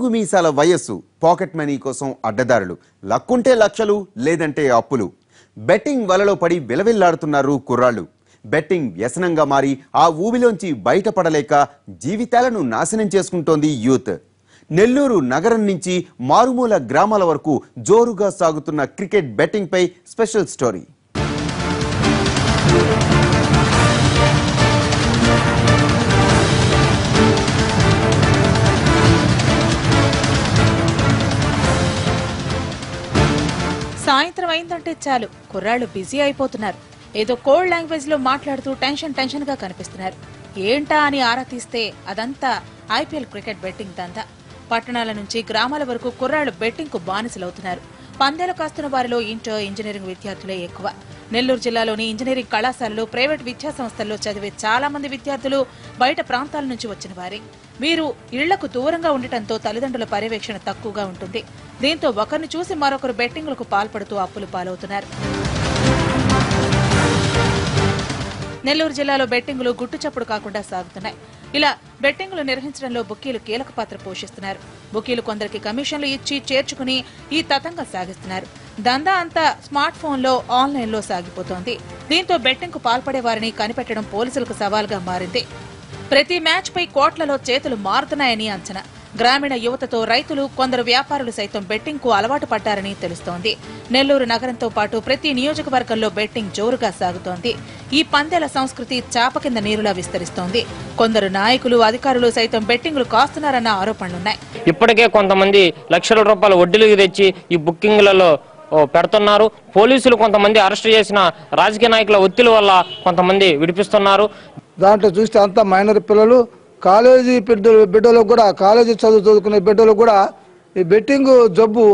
నూనూగు మీసాల వయస్సు pocket money కోసం అడ్డదారులు. లక్కుంటే లక్షలు లేదంటే అప్పులు. బెట్టింగ్ వలలో పడి విలవిల్లాడుతున్నారు కుర్రాళ్ళు. బెట్టింగ్ వ్యసనంగా మారి ఆ ఊబిలోంచి బయటపడలేక జీవితాలను నాశనం చేసుకుంటోంది యూత్. నెల్లూరు నగరం నుంచి మారుమూల గ్రామాల వరకు జోరుగా సాగుతున్న క్రికెట్ బెట్టింగ్పై స్పెషల్ స్టోరీ. సాయంత్రం అయిందంటే చాలు. కుర్రాళ్ళు బిజీ అయిపోతున్నారు. ఏదో కోల్డ్ లాంగ్వేజ్లో మాట్లాడుతూ టెన్షన్ టెన్షన్గా కనిపిస్తున్నారు. ఏంటా అని ఆరా తీస్తే అదంతా ఐపీఎల్ క్రికెట్ బెట్టింగ్ దందా. పట్టణాల నుంచి గ్రామాల వరకు కుర్రాళ్ళు బెట్టింగ్కు బానిసలవుతున్నారు. పందేలు కాస్తున్న వారిలో ఇంటర్ ఇంజనీరింగ్ విద్యార్థులే ఎక్కువ. నెల్లూరు జిల్లాలోని ఇంజనీరింగ్ కళాశాలలు ప్రైవేట్ విద్యా సంస్థల్లో చదివే చాలా మంది విద్యార్థులు బయట ప్రాంతాల నుంచి వచ్చిన వారే. వీరు ఇళ్ళకు దూరంగా ఉండటంతో తల్లిదండ్రుల పర్యవేక్షణ తక్కువగా ఉంటుంది. దీంతో ఒకరిని చూసి మరొకరు బెట్టింగ్లకు పాల్పడుతూ అప్పులు పాలవుతున్నారు. నెల్లూరు జిల్లాలో బెట్టింగులు గుట్టుచప్పుడు కాకుండా సాగుతున్నాయి. ఇలా బెట్టింగులు నిర్వహించడంలో బుక్కీలు కీలక పాత్ర పోషిస్తున్నారు. బుక్కీలు కొందరికి కమిషన్లు ఇచ్చి చేర్చుకుని ఈ తతంగం సాగిస్తున్నారు. దందా అంతా స్మార్ట్ ఫోన్లో ఆన్లైన్లో సాగిపోతోంది. దీంతో బెట్టింగ్కు పాల్పడే వారిని కనిపెట్టడం పోలీసులకు సవాల్గా మారింది. ప్రతి మ్యాచ్ పై కోట్లలో చేతులు మారుతున్నాయని అంచనా. గ్రామీణ యువతతో రైతులు కొందరు వ్యాపారులు సైతం బెట్టింగ్కు అలవాటు పడ్డారని తెలుస్తోంది. నెల్లూరు నగరంతో పాటు ప్రతి నియోజకవర్గంలో బెట్టింగ్ జోరుగా సాగుతోంది. ఈ పందెల సంస్కృతి చాప కింద నీరులా విస్తరిస్తోంది. కొందరు నాయకులు అధికారులు సైతం బెట్టింగ్లు కాస్తున్నారన్న ఆరోపణలున్నాయి. ఇప్పటికే కొంతమంది లక్షల రూపాయల వడ్డీలకు తెచ్చి ఈ బుకింగ్లలో పెడుతున్నారు. పోలీసులు కొంతమంది అరెస్ట్ చేసిన రాజకీయ నాయకుల ఒత్తిడి వల్ల కొంతమంది విడిపిస్తున్నారు. దాంట్లో చూస్తే అంతా మైనర్ పిల్లలు కాలేజీ బిడ్డలు బిడ్డలకు కూడా కాలేజీ చదువు చదువుకునే బిడ్డలకు కూడా ఈ బెట్టింగ్ జబ్బు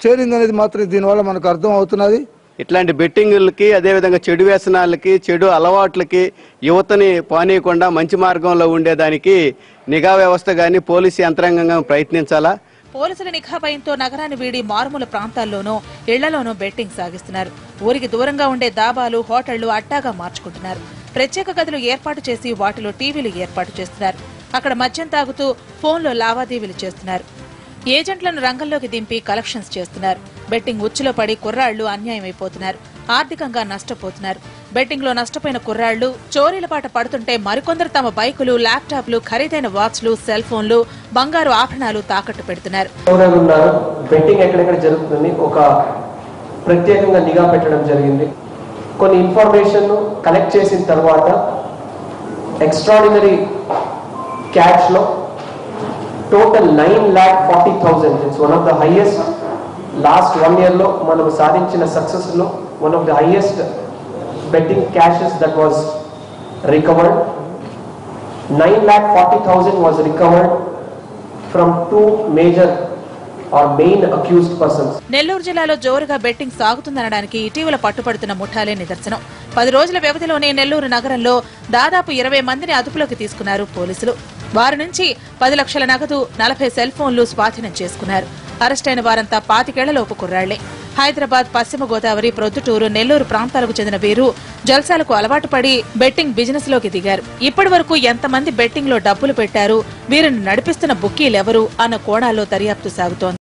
చేరింది అనేది మాత్రం దీనివల్ల మనకు అర్థం అవుతున్నది ఇట్లాంటి బెట్టింగులకి అదేవిధంగా చెడు వ్యసనాలకి చెడు అలవాట్లకి యువతని పానీయకుండా మంచి మార్గంలో ఉండేదానికి నిఘా వ్యవస్థ కానీ పోలీసు యంత్రాంగం గానీ ప్రయత్నించాలా? పోలీసుల నిఘా భయంతో నగరాన్ని వీడి మారుమూల ప్రాంతాల్లోనూ ఇళ్ళలోనూ బెట్టింగ్ సాగిస్తున్నారు. ఊరికి దూరంగా ఉండే దాబాలు హోటళ్ళు అడ్డాగా మార్చుకుంటున్నారు. ప్రత్యేక గదులు ఏర్పాటు చేసి వాటిలో టీవీలు ఏర్పాటు చేస్తున్నారు. అక్కడ మద్యం తాగుతూ ఫోన్లో లావాదేవీలు చేస్తున్నారు. ఏజెంట్లను రంగంలోకి దింపి కలెక్షన్స్ చేస్తున్నారు. బెట్టింగ్ ఉచ్చులో పడి కుర్రాళ్ళు అన్యాయం అయిపోతున్నారు ఆర్థికంగా నష్టపోతున్నారు. బెట్టింగ్లో నష్టపోయిన కుర్రాళ్ళు చోరీల పాట పడుతుంటే మరికొందరు తమ బైకులు ల్యాప్టాప్లు ఖరీదైన వాచ్లు సెల్ ఫోన్లు బంగారు ఆభరణాలు తాకట్టు పెడుతున్నారు. బెట్టింగ్ ఎక్కడెక్కడ జరుగుతుంది ఒక ప్రత్యేకంగా నిఘా పెట్టడం జరిగింది. కొన్ని ఇన్ఫర్మేషన్ కలెక్ట్ చేసిన తర్వాత extraordinary క్యాష్లో total nine lakh forty thousand it's one of the highest last one ఇయర్లో మనం సాధించిన సక్సెస్లో one of the highest betting cashes that was recovered nine lakh forty thousand was recovered from two major Nellore జిల్లాలో జోరుగా betting సాగుతుందనడానికి ఇటీవల పట్టుపడుతున్న ముఠాలే నిదర్శనం. పది రోజుల వ్యవధిలోనే నెల్లూరు నగరంలో దాదాపు ఇరవై మందిని అదుపులోకి తీసుకున్నారు పోలీసులు. వారి నుంచి పది లక్షల నగదు నలభై సెల్ ఫోన్లు స్వాధీనం చేసుకున్నారు. అరెస్టైన వారంతా పాతికేళ్ళలోపు కుర్రాళ్ళే. హైదరాబాద్ పశ్చిమ గోదావరి ప్రొద్దుటూరు నెల్లూరు ప్రాంతాలకు చెందిన వీరు జల్సాలకు అలవాటు పడి బెట్టింగ్ బిజినెస్లోకి దిగారు. ఇప్పటి వరకు ఎంతమంది బెట్టింగ్లో డబ్బులు పెట్టారు వీరిని నడిపిస్తున్న బుక్కీలెవరు అన్న కోణాల్లో దర్యాప్తు సాగుతోంది.